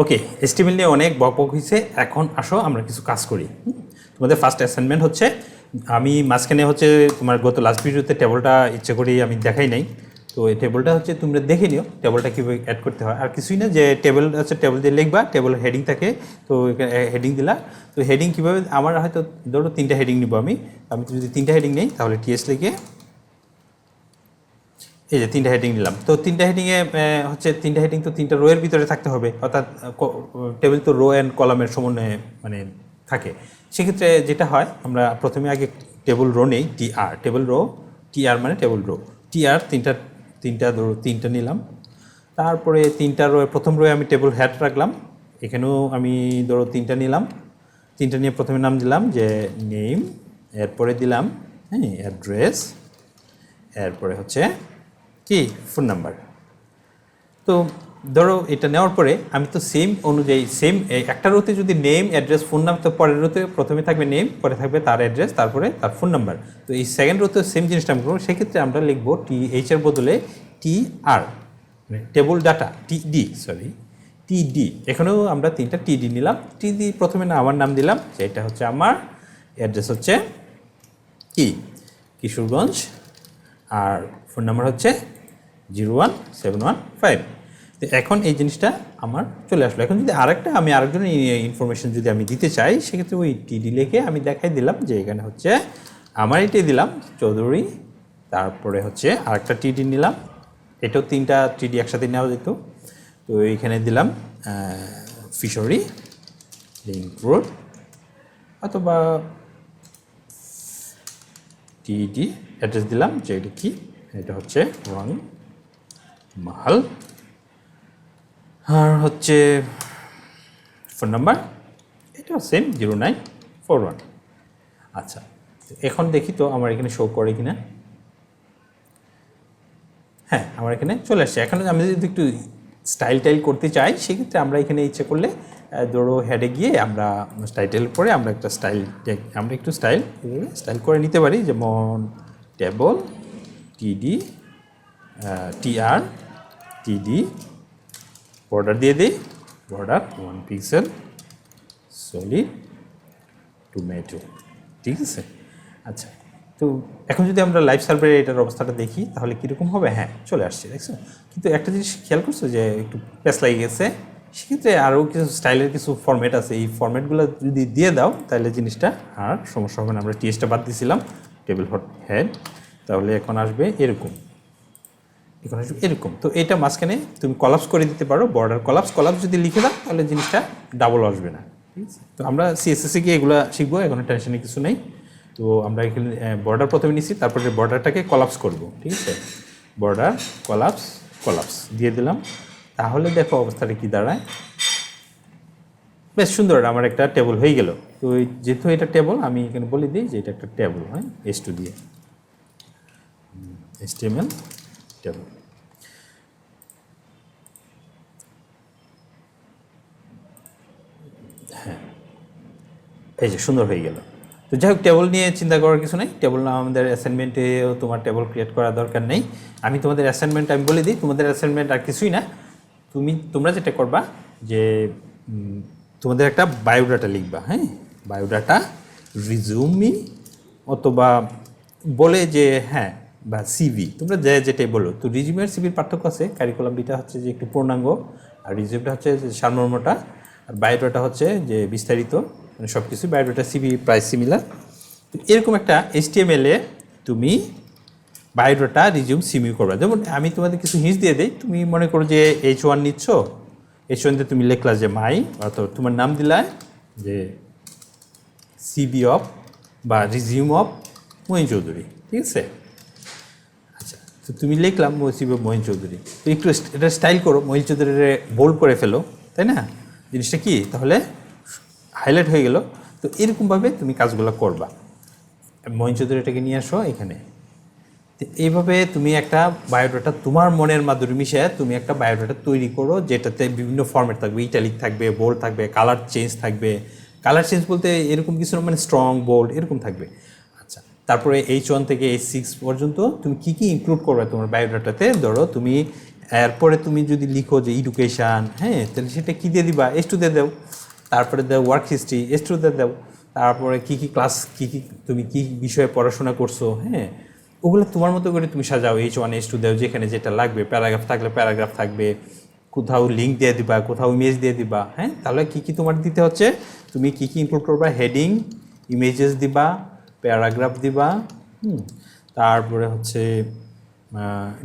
ওকে HTML নিয়ে অনেক বকবক হয়েছে এখন আসো, আমরা কিছু কাজ করি। তোমাদের ফার্স্ট অ্যাসাইনমেন্ট হচ্ছে, আমি মাঝখানে হচ্ছে তোমার গত লাস্ট ভিডিওতে টেবলটা ইচ্ছে করি আমি দেখাই নাই। তো এই টেবলটা হচ্ছে তোমরা দেখে নিও টেবলটা কীভাবে অ্যাড করতে হয়। আর কিছুই না, যে টেবল হচ্ছে টেবল দিয়ে লিখবা টেবল হেডিং থাকে, তো হেডিং দিলা। তো হেডিং কীভাবে, আমার হয়তো ধরো তিনটা হেডিং নিব আমি। আমি যদি তিনটা হেডিং নেই, তাহলে টিএস লিখে এই যে তিনটা হেডিং নিলাম। তো তিনটা হেডিংয়ে হচ্ছে তিনটা হেডিং তো তিনটা রোয়ের ভিতরে থাকতে হবে, অর্থাৎ টেবিল তো রো অ্যান্ড কলামের সমন্বয়ে মানে থাকে। সেক্ষেত্রে যেটা হয়, আমরা প্রথমে আগে টেবিল রো নেই টি আর টেবিল রো টি আর মানে টেবিল রো টি আর তিনটা তিনটা তিনটা নিলাম। তারপরে তিনটা রো প্রথম রোয়ে আমি টেবিল হ্যাড রাখলাম। এখানেও আমি ধরো তিনটা নিলাম। তিনটা নিয়ে প্রথমে নাম দিলাম যে নেম এরপরে দিলাম হ্যাঁ অ্যাড্রেস এরপরে হচ্ছে কি? ফোন নাম্বার তো ধরো এটা নেওয়ার পরে আমি তো সেম অনুযায়ী সেম একটা রোতে যদি নেম অ্যাড্রেস ফোন নাম্বার তো পরের রোতে প্রথমে থাকবে নেম পরে থাকবে তার অ্যাড্রেস তারপরে তার ফোন নাম্বার তো এই সেকেন্ড রোতে সেম জিনিসটা আমি করব সেক্ষেত্রে আমরা লিখব টি এইচ এর বদলে টি আর মানে table data T D sorry T D এখানেও আমরা তিনটা টি ডি নিলাম। টি ডি প্রথমে না আমার নাম দিলাম সেটা হচ্ছে আমার অ্যাড্রেস হচ্ছে কি? কিশোরগঞ্জ আর ফোন নাম্বার হচ্ছে zero one seven one five. তো এখন এই জিনিসটা আমার চলে আসলো। এখন যদি আরেকটা আমি আরেকজনের ইনফরমেশন যদি আমি দিতে চাই, সেক্ষেত্রে ওই টিডি লেখে আমি দেখাই দিলাম যে এখানে হচ্ছে আমার এটাই দিলাম, চৌধুরী। তারপরে হচ্ছে আরেকটা টিডি নিলাম। এটাও তিনটা টিডি একসাথে নেওয়া যেত। তো এইখানে দিলাম ফিশরি লিঙ্ক রোড অথবা টিডি অ্যাড্রেস দিলাম যে এটা কি, এটা হচ্ছে ওয়ান মাহাল। আর হচ্ছে ফোন নাম্বার? এটাও same zero nine four one আচ্ছা এখন দেখি তো আমার এখানে শো করে কিনা। হ্যাঁ আমার এখানে চলে আসছে। এখন আমি যদি একটু স্টাইল টাইল করতে চাই, সেক্ষেত্রে আমরা এখানে ইচ্ছে করলে ধরো হেডে গিয়ে আমরা স্টাইল পরে আমরা একটা স্টাইল আমরা একটু স্টাইল স্টাইল করে নিতে পারি। যেমন টেবল টিডি টিআর টিডি বর্ডার দিয়ে দিই border one pixel solid tomato ঠিক আছে? আচ্ছা তো এখন যদি আমরা লাইভ সার্ভারে এটার অবস্থাটা দেখি, তাহলে কীরকম হবে? হ্যাঁ চলে আসছে, দেখছ? কিন্তু একটা জিনিস খেয়াল করছ যে একটু প্যাস লাগিয়ে গেছে, সেক্ষেত্রে আরও কিছু স্টাইলের কিছু ফর্ম্যাট আছে। এই ফর্ম্যাটগুলো যদি দিয়ে দাও, তাহলে জিনিসটা আর সমস্যা হবে না। আমরা টিএসটা বাদ দিয়েছিলাম টেবিল হট হেড তাহলে এখন আসবে এরকম। এরকম। তো এটা মাঝখানে তুমি কলাপস করে দিতে পারো বর্ডার কলাপস কলাপস যদি লিখে দাও, তাহলে জিনিসটা ডাবল আসবে না। ঠিক আছে? তো আমরা সিএসএসে গিয়ে এগুলো শিখব, এখন টেনশনের কিছু নেই। তো আমরা এখানে বর্ডার প্রথমে নিচ্ছি তারপরে বর্ডারটাকে কলাপস করব। ঠিক আছে? বর্ডার কলাপস কলাপস দিয়ে দিলাম। তাহলে দেখো অবস্থাটা কি দাঁড়ায়। বেশ সুন্দর, আমার একটা টেবল হয়ে গেল। তো যেহেতু এটা টেবল আমি এখানে বলে দিই যে এটা একটা টেবল হ্যাঁ? এস টু দিয়ে। S T M L table হ্যাঁ এই যে সুন্দর হয়ে গেল। তো যাই হোক টেবল নিয়ে চিন্তা করার কিছু নেই। টেবল না, আমাদের অ্যাসাইনমেন্টেও তোমার টেবল ক্রিয়েট করার দরকার নেই। আমি তোমাদের অ্যাসাইনমেন্ট আমি বলে দিই, তোমাদের অ্যাসাইনমেন্ট আর কিছুই না। তুমি, তোমরা যেটা করবা যে তোমাদের একটা বায়োডাটা লিখবা হ্যাঁ? বায়োডাটা রিজুমি অথবা বলে যে হ্যাঁ বা সিভি তোমরা যে যেটাই বলো, তো রিজিউমের সিভির পার্থক্য আছে। কারিকুলাম বিটা হচ্ছে যে একটু পূর্ণাঙ্গ, আর রিজিউমটা হচ্ছে যে সারমর্মটা, আর বায়োডাটা হচ্ছে যে বিস্তারিত মানে সব কিছু বায়োডাটা সিভি প্রায় সিমিলার তো এরকম একটা এইচটিএমএলে তুমি বায়োডাটা রিজিউম সিমিউ করবে। যেমন আমি তোমাদের কিছু হিন্স দিয়ে দিই, তুমি মনে করো যে এইচ ওয়ান নিচ্ছ এইচ ওয়ান দিয়ে তুমি লেখলা যে মাই, অর্থাৎ তোমার নাম দিলা যে সিবি অফ বা রিজিউম অফ মহিন চৌধুরী, ঠিক আছে? তো তুমি লিখলাম মহিব মহিন চৌধুরী। তো একটু এটা স্টাইল করো, মহিন চৌধুরীর বোল্ড করে ফেলো, তাই না? জিনিসটা কি? তাহলে হাইলাইট হয়ে গেল। তো এরকমভাবে তুমি কাজগুলো করবা। মহিন চৌধুরীটাকে নিয়ে আসো এখানে। তো এইভাবে তুমি একটা বায়োডাটা তোমার মনের মাধুরী মিশে তুমি একটা বায়োডাটা তৈরি করো, যেটাতে বিভিন্ন ফর্মেট থাকবে। ইটালিক থাকবে বোল্ড থাকবে কালার চেঞ্জ থাকবে। কালার চেঞ্জ বলতে এরকম কিছু মানে স্ট্রং বোল্ড এরকম থাকবে। তারপরে এইচ ওয়ান থেকে এইচ সিক্স পর্যন্ত তুমি কী কী ইনক্লুড করবে তোমার বায়োডাটাতে ধরো তুমি, এরপরে তুমি যদি লিখো যে এডুকেশান হ্যাঁ তাহলে সেটা কী দিয়ে দিবা? এস টু দিয়ে দাও। তারপরে দাও ওয়ার্ক হিস্ট্রি এস টু দিয়ে দাও। তারপরে কী কী ক্লাস কী কী, তুমি কী বিষয়ে পড়াশোনা করছ? হ্যাঁ ওগুলো তোমার মতো করে তুমি সাজাও এইচ ওয়ান এইচ টু দেও, যেখানে যেটা লাগবে। প্যারাগ্রাফ থাকলে প্যারাগ্রাফ থাকবে। কোথাও লিঙ্ক দিয়ে দিবা, কোথাও ইমেজ দিয়ে দিবা হ্যাঁ? তাহলে কী কী তোমার দিতে হচ্ছে? তুমি কী কী ইনক্লুড করবা? হেডিং ইমেজেস দিবা প্যারাগ্রাফ দিবা তারপরে হচ্ছে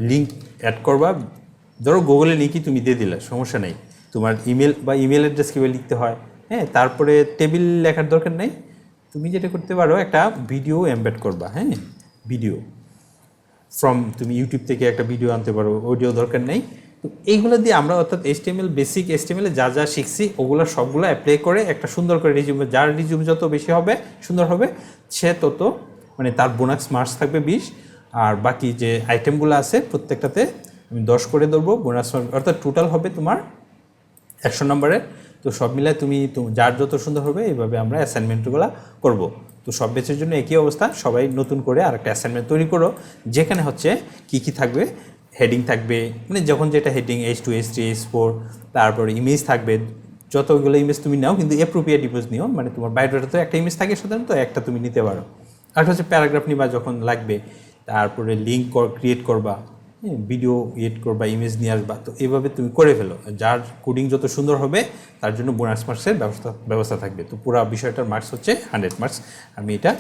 লিঙ্ক অ্যাড করবা। ধরো গুগলে লিঙ্কই তুমি দিয়ে দিলে, সমস্যা নেই। তোমার ইমেল বা ইমেল অ্যাড্রেস কীভাবে লিখতে হয় হ্যাঁ তারপরে টেবিল লেখার দরকার নেই। তুমি যেটা করতে পারো, একটা ভিডিও এমবেড করবা হ্যাঁ ভিডিও ফ্রম তুমি ইউটিউব থেকে একটা ভিডিও আনতে পারো অডিও দরকার নেই। এইগুলো দিয়ে আমরা অর্থাৎ এসটিএমএল বেসিক এসটিএমএল যা যা শিখছি, ওগুলো সবগুলো অ্যাপ্লাই করে একটা সুন্দর করে রিজিউম যার রিজিউম যত বেশি হবে, সুন্দর হবে, সে তত মানে তার বোনাস মার্কস থাকবে বিশ। আর বাকি যে আইটেমগুলো আছে, প্রত্যেকটাতে আমি দশ করে ধরবো বোনাস অর্থাৎ টোটাল হবে তোমার একশো নম্বরের তো সব মিলায় তুমি যার যত সুন্দর হবে, এইভাবে আমরা অ্যাসাইনমেন্টগুলো করব। তো সব বেচের জন্য একই অবস্থা, সবাই নতুন করে আর একটা অ্যাসাইনমেন্ট তৈরি করো। যেখানে হচ্ছে কি কি থাকবে হেডিং থাকবে মানে যখন যেটা heading H two H three H four তারপর ইমেজ থাকবে, যতগুলো ইমেজ তুমি নাও, কিন্তু অ্যাপ্রোপ্রিয়েট ইমেজ নিও মানে তোমার বায়োডাটা তো একটা ইমেজ থাকে সাধারণত, একটা তুমি নিতে পারো। আর হচ্ছে প্যারাগ্রাফ নিবা যখন লাগবে, তারপরে লিঙ্ক ক্রিয়েট করবা ভিডিও ইয়েট করবা ইমেজ নিয়ে আসবা, তো এইভাবে তুমি করে ফেলো। যার কোডিং যত সুন্দর হবে, তার জন্য বোনাস মার্কসের ব্যবস্থা ব্যবস্থা থাকবে। তো পুরো বিষয়টার মার্কস হচ্ছে হান্ড্রেড মার্কস আমি এটা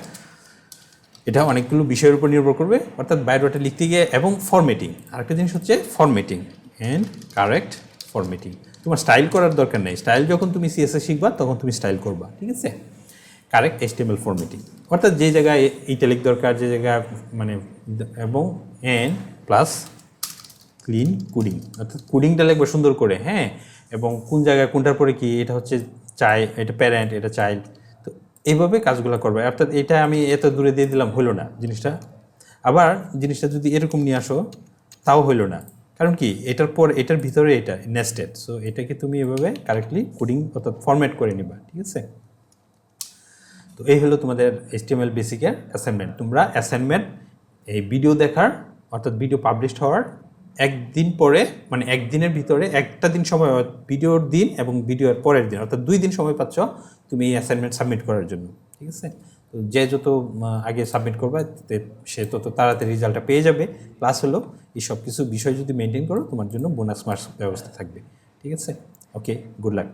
এটা অনেকগুলো বিষয়ের উপর নির্ভর করবে, অর্থাৎ বায়োডাটা লিখতে গিয়ে এবং ফরম্যাটিং আরেকটা জিনিস হচ্ছে ফরম্যাটিং অ্যান্ড কারেক্ট ফরম্যাটিং তোমার স্টাইল করার দরকার নেই। স্টাইল যখন তুমি সিএসএ শিখবা, তখন তুমি স্টাইল করবা, ঠিক আছে? কারেক্ট এসটিএমএল ফরম্যাটিং অর্থাৎ যে জায়গায় ইটালিক দরকার, যে জায়গায় মানে এবং এন প্লাস ক্লিন কুডিং অর্থাৎ কুডিংটা লাগবে সুন্দর করে হ্যাঁ? এবং কোন জায়গায়, কোনটার পরে কি? এটা হচ্ছে চাই এটা প্যারেন্ট এটা চাইল্ড এইভাবে কাজগুলো করবে। অর্থাৎ এটা আমি এত দূরে দিয়ে দিলাম হলো না জিনিসটা। আবার জিনিসটা যদি এরকম নিয়ে আসো, তাও হলো না। কারণ কি? এটার পর, এটার ভিতরে এটা নেস্টেড সো এটাকে তুমি এভাবে কারেক্টলি কোডিং অর্থাৎ ফরম্যাট করে নিবা, ঠিক আছে? তো এই হলো তোমাদের এইচটিএমএল বেসিকের অ্যাসাইনমেন্ট তোমরা অ্যাসাইনমেন্ট এই ভিডিও দেখার, অর্থাৎ ভিডিও পাবলিশড হওয়ার একদিন পরে মানে একদিনের ভিতরে একটা দিন সময় ভিডিওর দিন এবং ভিডিওর পরের দিন। অর্থাৎ দুই দিন সময় পাচ্ছ তুমি এই অ্যাসাইনমেন্ট সাবমিট করার জন্য। ঠিক আছে? তো যে যত আগে সাবমিট করবে সে তত তাড়াতাড়ি রেজাল্টটা পেয়ে যাবে। প্লাস হলো, এই সব কিছু বিষয় যদি মেনটেন করো, তোমার জন্য বোনাস মার্কস ব্যবস্থা থাকবে। ঠিক আছে? Okay good luck